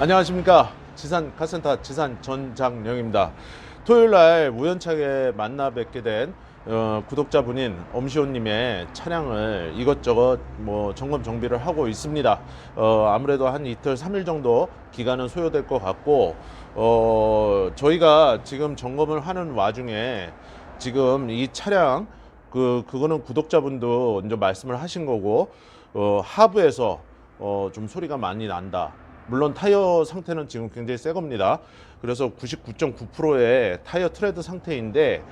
안녕하십니까 지산 카센터 지산 전장영입니다. 토요일 날 우연찮게 만나 뵙게 된 어, 구독자분인 엄시호님의 차량을 이것저것 뭐 점검 정비를 하고 있습니다. 어, 아무래도 한 이틀, 삼일 정도 기간은 소요될 것 같고, 어, 저희가 지금 점검을 하는 와중에 지금 이 차량 그 그거는 구독자분도 먼저 말씀을 하신 거고 어, 하부에서 어, 좀 소리가 많이 난다. 물론 타이어 상태는 지금 굉장히 새 겁니다. 그래서 99.9%의 타이어 트레드 상태인데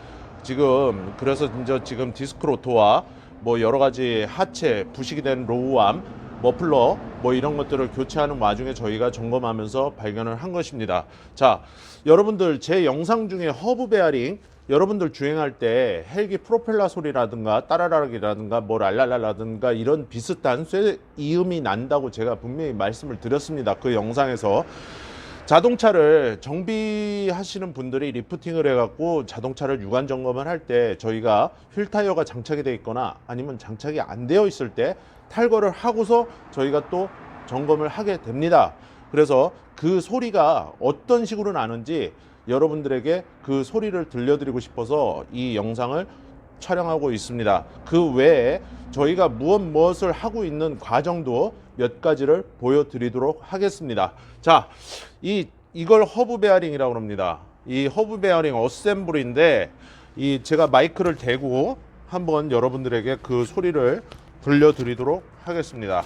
지금 그래서 이제 지금 디스크 로터와 뭐 여러 가지 하체 부식이 된 로우암 머플러 뭐 이런 것들을 교체하는 와중에 저희가 점검하면서 발견을 한 것입니다. 자, 여러분들 제 영상 중에 허브 베어링 여러분들 주행할 때 헬기 프로펠러 소리라든가 따라라락이라든가 뭐 랄랄랄라든가 이런 비슷한 쇠 이음이 난다고 제가 분명히 말씀을 드렸습니다. 그 영상에서 자동차를 정비하시는 분들이 리프팅을 해갖고 자동차를 유관 점검을 할 때 저희가 휠 타이어가 장착이 되어 있거나 아니면 장착이 안 되어 있을 때 탈거를 하고서 저희가 또 점검을 하게 됩니다. 그래서 그 소리가 어떤 식으로 나는지 여러분들에게 그 소리를 들려드리고 싶어서 이 영상을 촬영하고 있습니다. 그 외에 저희가 무엇 무엇을 하고 있는 과정도 몇 가지를 보여드리도록 하겠습니다. 자, 이 이걸 허브 베어링이라고 합니다. 이 허브 베어링 어셈블인데 이 제가 마이크를 대고 한번 여러분들에게 그 소리를 들려드리도록 하겠습니다.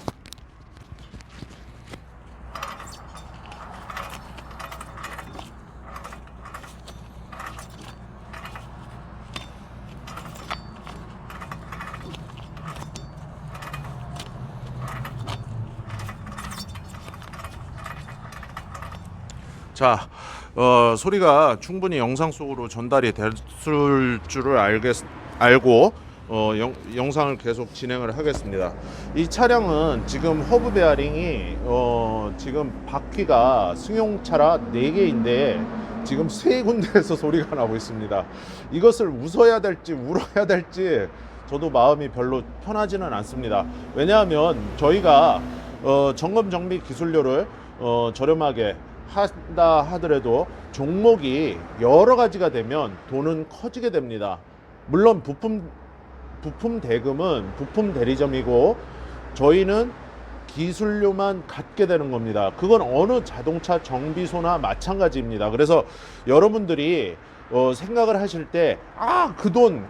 자, 어, 소리가 충분히 영상 속으로 전달이 됐을 줄을 알겠, 알고 어, 영, 영상을 계속 진행을 하겠습니다. 이 차량은 지금 허브 베어링이 어, 지금 바퀴가 승용차라 4개인데 지금 세 군데에서 소리가 나고 있습니다. 이것을 웃어야 될지 울어야 될지 저도 마음이 별로 편하지는 않습니다. 왜냐하면 저희가 어, 점검 정비 기술료를 어, 저렴하게 한다 하더라도 종목이 여러 가지가 되면 돈은 커지게 됩니다. 물론 부품 부품 대금은 부품 대리점이고 저희는 기술료만 갖게 되는 겁니다. 그건 어느 자동차 정비소나 마찬가지입니다. 그래서 여러분들이 어, 생각을 하실 때, 아, 그돈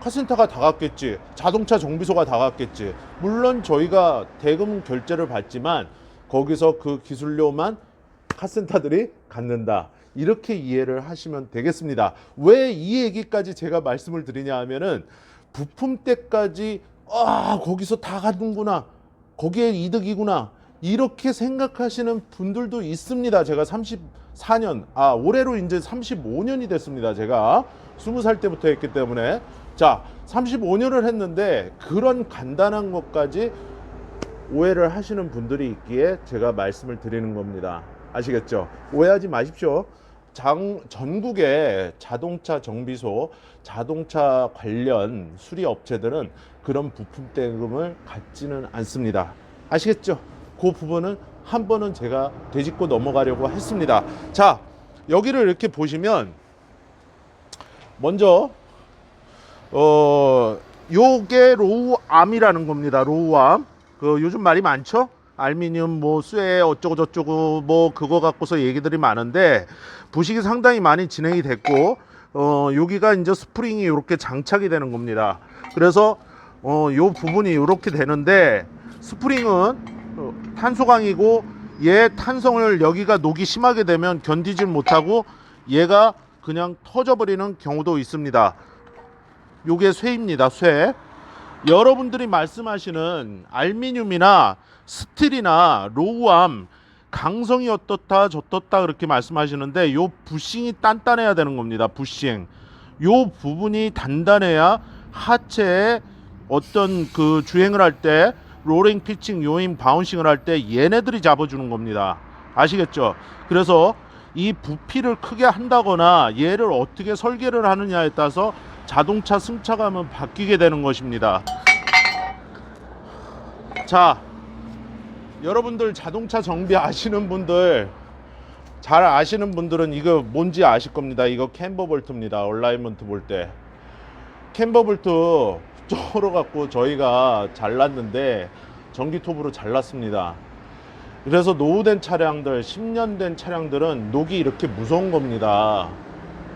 카센터가 다 갔겠지. 자동차 정비소가 다 갔겠지. 물론 저희가 대금 결제를 받지만 거기서 그 기술료만 카센터들이 갖는다. 이렇게 이해를 하시면 되겠습니다. 왜 이 얘기까지 제가 말씀을 드리냐 하면은 부품 때까지 아, 거기서 다 가는구나. 거기에 이득이구나. 이렇게 생각하시는 분들도 있습니다. 제가 34년, 아, 올해로 이제 35년이 됐습니다. 제가 20살 때부터 했기 때문에. 자, 35년을 했는데 그런 간단한 것까지 오해를 하시는 분들이 있기에 제가 말씀을 드리는 겁니다. 아시겠죠? 오해하지 마십시오. 장, 전국의 자동차 정비소, 자동차 관련 수리 업체들은 그런 부품 대금을 갖지는 않습니다. 아시겠죠? 그 부분은 한 번은 제가 되짚고 넘어가려고 했습니다. 자, 여기를 이렇게 보시면 먼저 어 요게 로우암이라는 겁니다. 로우암. 그 요즘 말이 많죠? 알미늄 뭐 쇠 어쩌고 저쩌고 뭐 그거 갖고서 얘기들이 많은데 부식이 상당히 많이 진행이 됐고 어 여기가 이제 스프링이 이렇게 장착이 되는 겁니다. 그래서 어요 부분이 이렇게 되는데 스프링은 어, 탄소강이고 얘 탄성을 여기가 녹이 심하게 되면 견디질 못하고 얘가 그냥 터져버리는 경우도 있습니다. 요게 쇠입니다. 쇠. 여러분들이 말씀하시는 알미늄이나 스틸이나 로우암 강성이 어떻다 저떻다 그렇게 말씀하시는데 요 부싱이 단단해야 되는 겁니다. 부싱. 요 부분이 단단해야 하체에 어떤 그 주행을 할 때 로링 피칭 요인 바운싱을 할 때 얘네들이 잡아주는 겁니다. 아시겠죠? 그래서 이 부피를 크게 한다거나 얘를 어떻게 설계를 하느냐에 따라서 자동차 승차감은 바뀌게 되는 것입니다. 자, 여러분들 자동차 정비 아시는 분들 잘 아시는 분들은 이거 뭔지 아실 겁니다. 이거 캠버 볼트입니다. 얼라이먼트 볼 때. 캠버 볼트 쪼로 갖고 저희가 잘랐는데 전기 톱으로 잘랐습니다. 그래서 노후된 차량들, 10년 된 차량들은 녹이 이렇게 무서운 겁니다.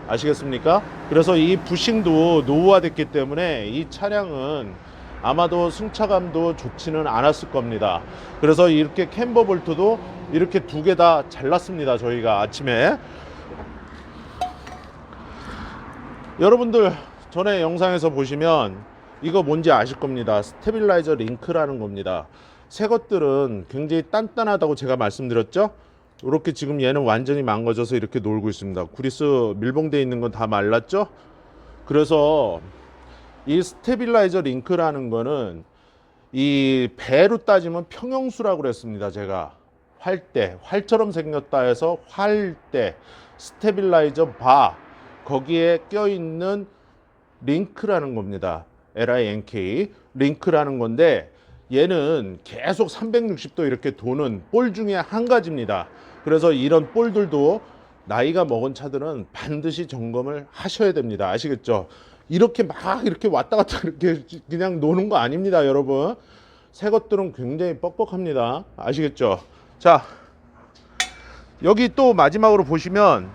아시겠습니까? 그래서 이 부싱도 노후화됐기 때문에 이 차량은 아마도 승차감도 좋지는 않았을 겁니다. 그래서 이렇게 캠버 볼트도 이렇게 두 개 다 잘랐습니다. 저희가 아침에. 여러분들 전에 영상에서 보시면 이거 뭔지 아실 겁니다. 스테빌라이저 링크라는 겁니다. 새 것들은 굉장히 단단하다고 제가 말씀드렸죠. 이렇게 지금 얘는 완전히 망가져서 이렇게 놀고 있습니다. 구리스 밀봉되어 있는 건 다 말랐죠. 그래서 이 스테빌라이저 링크라는 거는 이 배로 따지면 평형수라고 그랬습니다. 제가 활대, 활처럼 생겼다 해서 활대, 스테빌라이저 바 거기에 껴 있는 링크라는 겁니다. LINK 링크라는 건데 얘는 계속 360도 이렇게 도는 볼 중에 한 가지입니다. 그래서 이런 볼들도 나이가 먹은 차들은 반드시 점검을 하셔야 됩니다. 아시겠죠? 이렇게 막 이렇게 왔다 갔다 이렇게 그냥 노는 거 아닙니다, 여러분. 새 것들은 굉장히 뻑뻑합니다. 아시겠죠? 자, 여기 또 마지막으로 보시면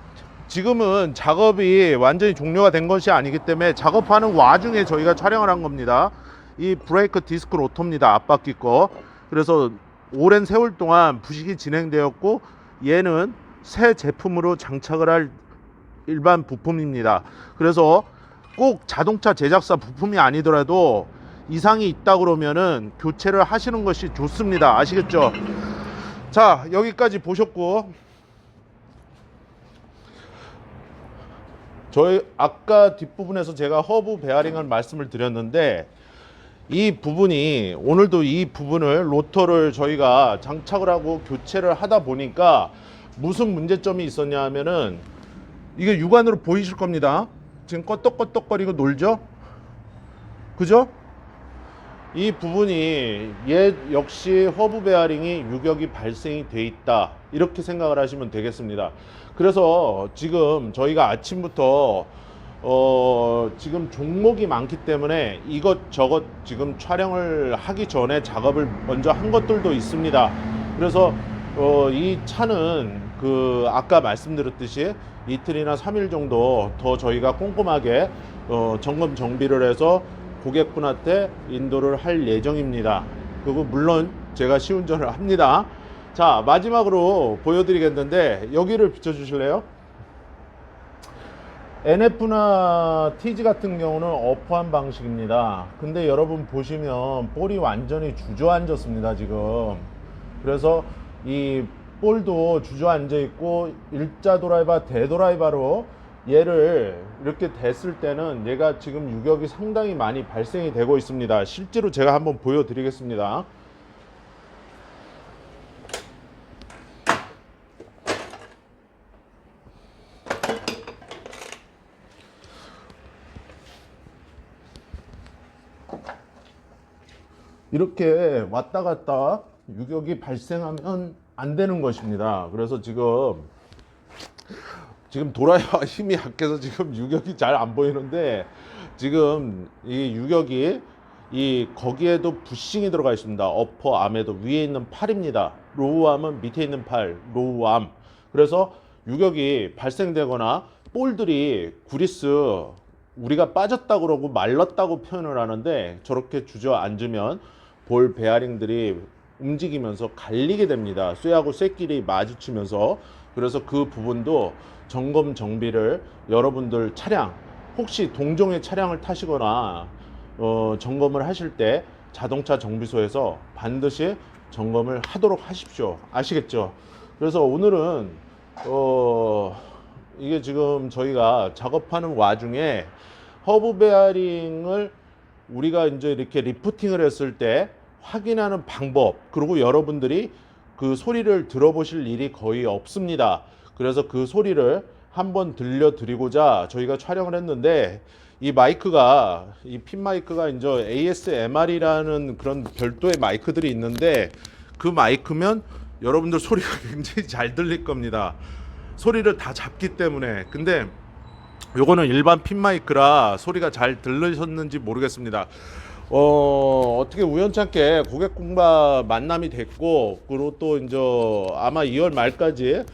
지금은 작업이 완전히 종료가 된 것이 아니기 때문에 작업하는 와중에 저희가 촬영을 한 겁니다. 이 브레이크 디스크 로터입니다. 앞바퀴 거. 그래서 오랜 세월 동안 부식이 진행되었고 얘는 새 제품으로 장착을 할 일반 부품입니다. 그래서 꼭 자동차 제작사 부품이 아니더라도 이상이 있다 그러면은 교체를 하시는 것이 좋습니다. 아시겠죠? 자, 여기까지 보셨고 저희 아까 뒷부분에서 제가 허브 베어링을 말씀을 드렸는데 이 부분이 오늘도 이 부분을 로터를 저희가 장착을 하고 교체를 하다 보니까 무슨 문제점이 있었냐 하면은 이게 육안으로 보이실 겁니다. 지금 껐떡껐떡거리고 놀죠? 그죠? 이 부분이 얘 역시 허브 베어링이 유격이 발생이 돼 있다 이렇게 생각을 하시면 되겠습니다 그래서 지금 저희가 아침부터 어 지금 종목이 많기 때문에 이것저것 지금 촬영을 하기 전에 작업을 먼저 한 것들도 있습니다 그래서 어 이 차는 그 아까 말씀드렸듯이 이틀이나 삼일 정도 더 저희가 꼼꼼하게 어 점검 정비를 해서 고객분한테 인도를 할 예정입니다. 그리고 물론 제가 시운전을 합니다. 자 마지막으로 보여드리겠는데 여기를 비춰주실래요? NF나 TG 같은 경우는 어프한 방식입니다. 근데 여러분 보시면 볼이 완전히 주저앉았습니다 지금. 그래서 이 볼도 주저앉아 있고 일자 드라이버 대드라이버로 얘를 이렇게 댔을 때는 얘가 지금 유격이 상당히 많이 발생이 되고 있습니다. 실제로 제가 한번 보여드리겠습니다. 이렇게 왔다 갔다 유격이 발생하면 안 되는 것입니다. 그래서 지금 지금 도라이와 힘이 약해서 지금 유격이 잘 안 보이는데 지금 이 유격이 이 거기에도 부싱이 들어가 있습니다. 어퍼 암에도 위에 있는 팔입니다. 로우 암은 밑에 있는 팔, 로우 암. 그래서 유격이 발생되거나 볼들이 구리스 우리가 빠졌다 그러고 말랐다고 표현을 하는데 저렇게 주저앉으면 볼 베어링들이 움직이면서 갈리게 됩니다. 쇠하고 쇠끼리 마주치면서 그래서 그 부분도 점검 정비를 여러분들 차량 혹시 동종의 차량을 타시거나 어, 점검을 하실 때 자동차 정비소에서 반드시 점검을 하도록 하십시오. 아시겠죠? 그래서 오늘은 어, 이게 지금 저희가 작업하는 와중에 허브 베어링을 우리가 이제 이렇게 리프팅을 했을 때 확인하는 방법 그리고 여러분들이 그 소리를 들어보실 일이 거의 없습니다. 그래서 그 소리를 한번 들려드리고자 저희가 촬영을 했는데 이 마이크가 이 핀 마이크가 이제 ASMR이라는 그런 별도의 마이크들이 있는데 그 마이크면 여러분들 소리가 굉장히 잘 들릴 겁니다. 소리를 다 잡기 때문에 근데 요거는 일반 핀 마이크라 소리가 잘 들리셨는지 모르겠습니다. 어, 어떻게 우연찮게 고객 공바 만남이 됐고 그리고 또 이제 아마 2월 말까지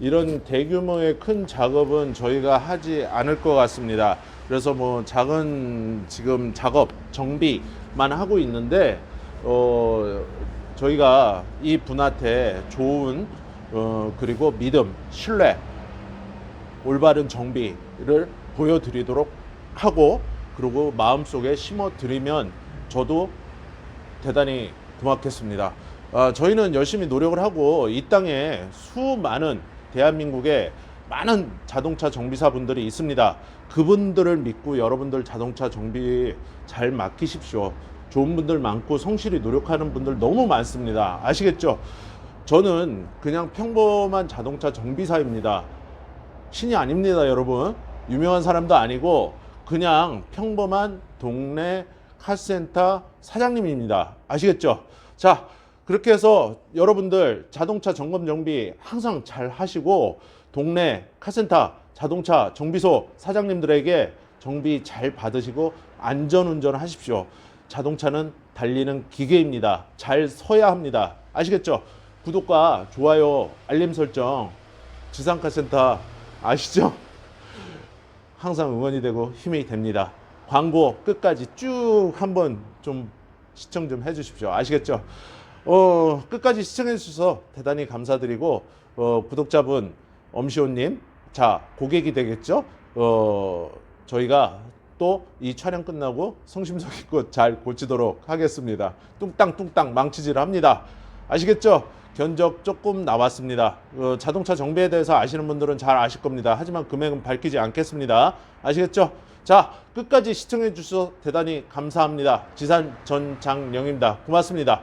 이런 대규모의 큰 작업은 저희가 하지 않을 것 같습니다. 그래서 뭐 작은 지금 작업 정비만 하고 있는데 어, 저희가 이 분한테 좋은 어, 그리고 믿음, 신뢰 올바른 정비를 보여드리도록 하고 그리고 마음속에 심어드리면 저도 대단히 고맙겠습니다. 아, 저희는 열심히 노력을 하고 이 땅에 수많은 대한민국에 많은 자동차 정비사분들이 있습니다. 그분들을 믿고 여러분들 자동차 정비 잘 맡기십시오. 좋은 분들 많고 성실히 노력하는 분들 너무 많습니다. 아시겠죠? 저는 그냥 평범한 자동차 정비사입니다. 신이 아닙니다, 여러분. 유명한 사람도 아니고 그냥 평범한 동네 카센터 사장님입니다. 아시겠죠? 자, 그렇게 해서 여러분들 자동차 점검 정비 항상 잘 하시고 동네 카센터 자동차 정비소 사장님들에게 정비 잘 받으시고 안전 운전 하십시오. 자동차는 달리는 기계입니다. 잘 서야 합니다. 아시겠죠? 구독과 좋아요, 알림 설정, 지상카센터 아시죠? 항상 응원이 되고 힘이 됩니다. 광고 끝까지 쭉 한번 좀 시청 좀 해주십시오. 아시겠죠? 어, 끝까지 시청해 주셔서 대단히 감사드리고 어, 구독자분 엄시호님, 자 고객이 되겠죠? 어, 저희가 또 이 촬영 끝나고 성심성의껏 잘 고치도록 하겠습니다. 뚱땅뚱땅 망치질 합니다. 아시겠죠? 견적 조금 나왔습니다. 어, 자동차 정비에 대해서 아시는 분들은 잘 아실 겁니다. 하지만 금액은 밝히지 않겠습니다. 아시겠죠? 자, 끝까지 시청해 주셔서 대단히 감사합니다. 지산 전장영입니다. 고맙습니다.